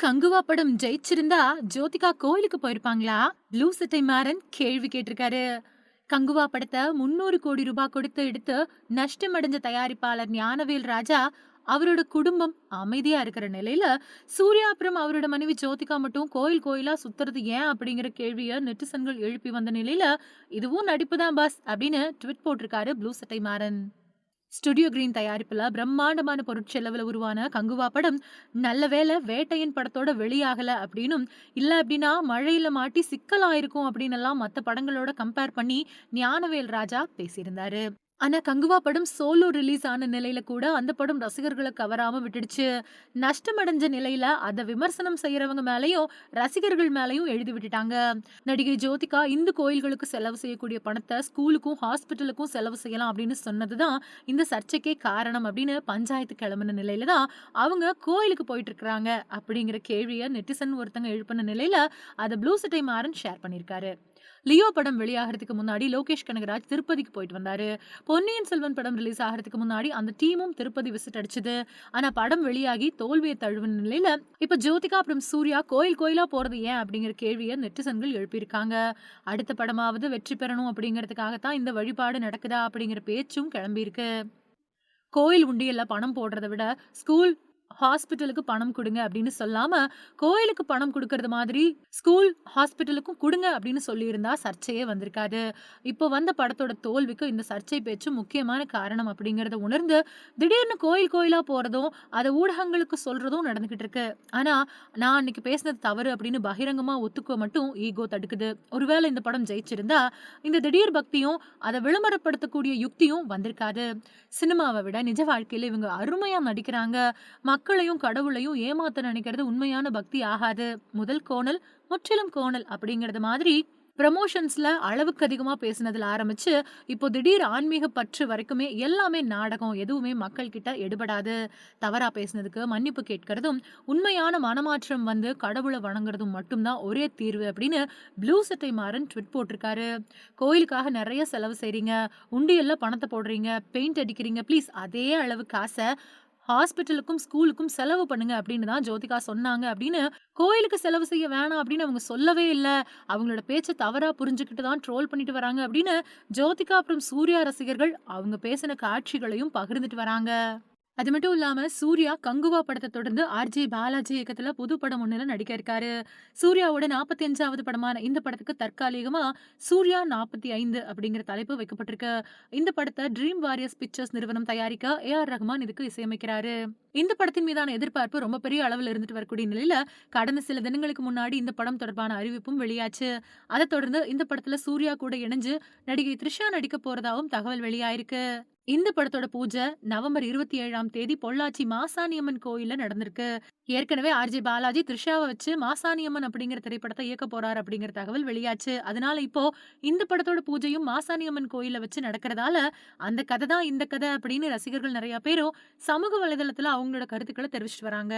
கங்குவா படம் ஜெயிச்சிருந்தா ஜோதிகா கோயிலுக்கு போயிருப்பாங்களா? ப்ளூ சட்டை மாறன் கேள்வி கேட்டிருக்காரு. கங்குவா படத்தை முன்னூறு கோடி ரூபாய் கொடுத்து எடுத்து நஷ்டமடைஞ்ச தயாரிப்பாளர் ஞானவேல் ராஜா அவரோட குடும்பம் அமைதியா இருக்கிற நிலையில சூர்யா அப்புறம் அவரோட மனைவி ஜோதிகா மட்டும் கோயில் கோயிலா சுத்துறது ஏன் அப்படிங்கிற கேள்விய நெட்டிசன்கள் எழுப்பி வந்த நிலையில இதுவும் நடிப்பு தான் பாஸ் அப்படின்னு ட்விட் போட்டிருக்காரு ப்ளூ சட்டை மாறன் ஸ்டுடியோ கிரீன் தயாரிப்புல பிரம்மாண்டமான பொருட்செலவுல உருவான கங்குவா படம் நல்ல வேளை வேட்டையின் படத்தோட வெளியாகல அப்படின்னும் இல்ல அப்படின்னா மழையில மாட்டி சிக்கலாயிருக்கும் அப்படின்னு எல்லாம் மத்த படங்களோட கம்பேர் பண்ணி ஞானவேல் ராஜா பேசியிருந்தாரு. ஆனா கங்குவா படம் சோலோ ரிலீஸ் ஆன நிலையில கூட அந்த படம் ரசிகர்களை கவராம விட்டுடுச்சு. நஷ்டமடைஞ்ச நிலையில அதை விமர்சனம் செய்யறவங்க மேலேயும் ரசிகர்கள் மேலையும் எழுதி விட்டுட்டாங்க. நடிகை ஜோதிகா இந்து கோயில்களுக்கு செலவு செய்யக்கூடிய பணத்தை ஸ்கூலுக்கும் ஹாஸ்பிட்டலுக்கும் செலவு செய்யலாம் அப்படின்னு சொன்னதுதான் இந்த சர்ச்சைக்கே காரணம் அப்படின்னு பஞ்சாயத்து கிளம்பின நிலையில தான் அவங்க கோயிலுக்கு போயிட்டு இருக்கிறாங்க அப்படிங்கிற கேள்வியை நெட்டிசன் ஒருத்தங்க எழுப்பின நிலையில அதை ப்ளூ சட்டை மாறன் ஷேர் பண்ணியிருக்காரு. லியோ படம் வெளியாகிறதுக்கு முன்னாடி லோகேஷ் கனகராஜ் திருப்பதிக்கு போயிட்டு வந்தாரு. பொன்னியின் செல்வன் படம் ரிலீஸ் ஆகிறதுக்கு முன்னாடி அந்த டீமும் திருப்பதி விசிட் அடிச்சது. ஆனா படம் வெளியாகி தோல்வியை தழுவின நிலையில இப்ப ஜோதிகா அப்புறம் சூர்யா கோயில் கோயிலா போறது ஏன் அப்படிங்கிற கேள்வியை நெட்டிசன்கள் எழுப்பியிருக்காங்க. அடுத்த படமாவது வெற்றி பெறணும் அப்படிங்கிறதுக்காகத்தான் இந்த வழிபாடு நடக்குதா அப்படிங்கிற பேச்சும் கிளம்பியிருக்கு. கோயில் உண்டியல்ல பணம் போடுறதை விட ஸ்கூல் ஹாஸ்பிட்டலுக்கு பணம் கொடுங்க அப்படின்னு சொல்லாம கோயிலுக்கு பணம் கொடுக்கறது மாதிரி ஸ்கூல் ஹாஸ்பிட்டலுக்கும் கொடுங்க அப்படின்னு சொல்லியிருந்தா சர்ச்சையே வந்திருக்காது. இப்போ வந்த படத்தோட தோல்விக்கும் இந்த சர்ச்சை பேச்சு முக்கியமான காரணம் அப்படிங்கறத உணர்ந்து திடீர்னு கோயில் கோயிலா போறதும் அதை ஊடகங்களுக்கு சொல்றதும் நடந்துகிட்டு இருக்கு. ஆனா நான் அன்னைக்கு பேசினது தவறு அப்படின்னு பகிரங்கமா ஒத்துக்க மட்டும் ஈகோ தடுக்குது. ஒருவேளை இந்த படம் ஜெயிச்சிருந்தா இந்த திடீர் பக்தியும் அதை விளம்பரப்படுத்தக்கூடிய யுக்தியும் வந்திருக்காது. சினிமாவை விட நிஜ வாழ்க்கையில இவங்க அருமையா நடிக்கிறாங்க. மக்களையும் கடவுளையும் ஏமாத்த நினைக்கிறது உண்மையான பக்தி ஆகாது. முதல் கோணல் முற்றிலும் கோணல் அப்படிங்கறது மாதிரி ப்ரமோஷன்ஸ்ல அளவுக்கு அதிகமா பேசினதுல ஆரம்பிச்சு இப்போ திடீர் ஆன்மீக பற்று வரைக்குமே எல்லாமே நாடகம் எதுவுமே மக்கள் கிட்ட எடுபடாது. தவறா பேசினதுக்கு மன்னிப்பு கேட்கறதும் உண்மையான மனமாற்றம் வந்து கடவுளை வணங்குறதும் மட்டும்தான் ஒரே தீர்வு அப்படின்னு ப்ளூ சட்டை மாறன் ட்விட் போட்டிருக்காரு. கோயிலுக்காக நிறைய செலவு செய்றீங்க உண்டியல்ல பணத்தை போடுறீங்க பெயிண்ட் அடிக்கிறீங்க ப்ளீஸ் அதே அளவு காசை ஹாஸ்பிட்டலுக்கும் ஸ்கூலுக்கும் செலவு பண்ணுங்க அப்படின்னு தான் ஜோதிகா சொன்னாங்க. அப்படின்னு கோயிலுக்கு செலவு செய்ய வேணாம் அப்படின்னு அவங்க சொல்லவே இல்லை. அவங்களோட பேச்சை தவறாக புரிஞ்சுக்கிட்டு தான் ட்ரோல் பண்ணிட்டு வராங்க அப்படின்னு ஜோதிகா அப்புறம் சூர்யா ரசிகர்கள் அவங்க பேசின காட்சிகளையும் பகிர்ந்துட்டு வராங்க. அது மட்டும் இல்லாம சூர்யா கங்குவா படத்தை தொடர்ந்து ஆர்ஜே பாலாஜி இயக்கத்துல புது படம் ஒண்ணுல நடிக்க இருக்காரு. சூர்யாவோட நாற்பத்தி அஞ்சாவது படமான இந்த படத்துக்கு தற்காலிகமா சூர்யா நாற்பத்தி ஐந்து அப்படிங்கிற தலைப்பு வைக்கப்பட்டிருக்கு. இந்த படத்தை ட்ரீம் வாரியர்ஸ் பிக்சர்ஸ் நிறுவனம் தயாரிக்க ஏ ஆர் ரஹ்மான் இதுக்கு இசையமைக்கிறாரு. இந்த படத்தின் மீதான எதிர்பார்ப்பு ரொம்ப பெரிய அளவில் இருந்துட்டு வரக்கூடிய நிலையில கடந்த சில தினங்களுக்கு முன்னாடி இந்த படம் தொடர்பான அறிவிப்பும் வெளியாச்சு. அதை தொடர்ந்து இந்த படத்துல சூர்யா கூட இணைஞ்சு நடிகை த்ரிஷா நடிக்க போறதாவும் தகவல் வெளியாயிருக்கு. இந்த படத்தோட பூஜை நவம்பர் இருபத்தி ஏழாம் தேதி பொள்ளாச்சி மாசாணியம்மன் கோயில்ல நடந்திருக்கு. ஏற்கனவே ஆர்ஜி பாலாஜி த்ரிஷாவை வச்சு மாசாணியம்மன் அப்படிங்கிற திரைப்படத்தை இயக்க போறாரு அப்படிங்கிற தகவல் வெளியாச்சு. அதனால இப்போ இந்த படத்தோட பூஜையும் மாசாணியம்மன் கோயில வச்சு நடக்கிறதால அந்த கதை தான் இந்த கதை அப்படின்னு ரசிகர்கள் நிறைய பேரும் சமூக வலைதளத்துல அவங்களோட கருத்துக்களை தெரிவிச்சிட்டு வராங்க.